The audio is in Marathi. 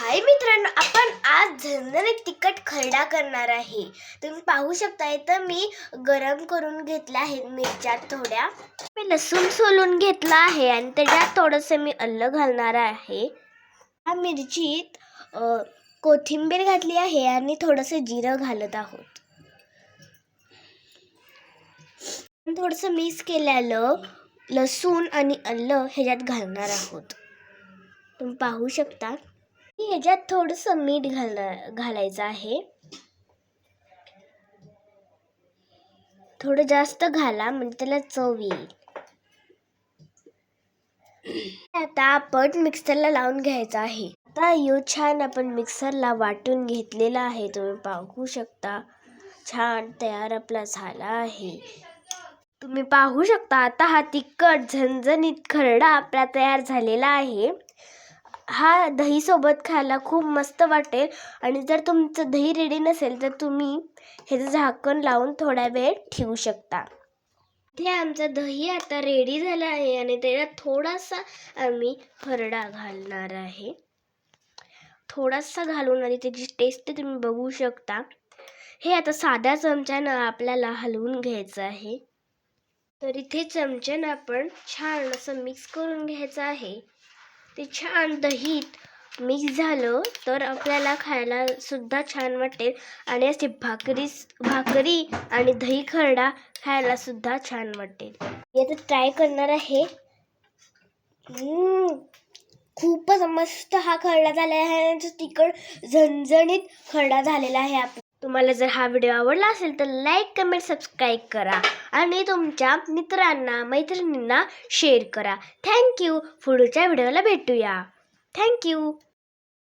हाय मित्रांनो आपण आज झणझणीत तिखट खरडा करणार आहे. तुम्ही पाहू शकता इथं मी गरम करून घेतल्या आहेत मिरच्या थोड्या. मी लसूण सोलून घेतला आहे आणि त्याच्यात थोडंसं मी अल्ल घालणार आहे. या मिरचीत कोथिंबीर घातली आहे आणि थोडंसं जिरं घालत आहोत. थोडंसं मिक्स केलेलं लसूण आणि अल्ल ह्याच्यात घालणार आहोत. तुम्ही पाहू शकता. ह्याच्यात थोडंसं मीठ घाल घालायचं आहे. थोडं जास्त घाला म्हणजे त्याला चव येईल. आता आपण मिक्सरला लावून घ्यायचं आहे. आता यो छान आपण मिक्सरला वाटून घेतलेला आहे. तुम्ही पाहू शकता. छान तयार आपला झाला आहे. तुम्ही पाहू शकता आता हा तिखट झणझणीत खरडा आपला तयार झालेला आहे. हा दहीसोबत खायला खूप मस्त वाटेल. आणि जर तुमचं दही रेडी नसेल तर तुम्ही ह्याचं झाकण लावून थोडा वेळ ठेवू शकता. ते आमचं दही आता रेडी झालं आहे आणि त्याच्यात थोडासा आम्ही खरडा घालणार आहे. थोडासा घालून आणि त्याची टेस्ट तुम्ही बघू शकता. हे आता साध्या चमच्यानं आपल्याला हलवून घ्यायचं आहे. तर इथे चमच्यानं आपण छान असं मिक्स करून घ्यायचं आहे. ते छान दहीत मिक्स झालं तर आपल्याला खायला सुद्धा छान वाटेल. आणि असे भाकरी भाकरी आणि दही खरडा खायला सुद्धा छान वाटेल. मी आता ट्राय करणार आहे. खूपच मस्त हा खरडा झालेला आहे आणि तिखट झणझणीत खरडा झालेला आहे आप तुम्हाला जर हा व्हिडिओ आवडला असेल तर लाईक कमेंट सबस्क्राईब करा. आणि तुमच्या मित्रांना मैत्रिणींना शेअर करा. थँक्यू पुढच्या व्हिडिओला भेटूया. थँक्यू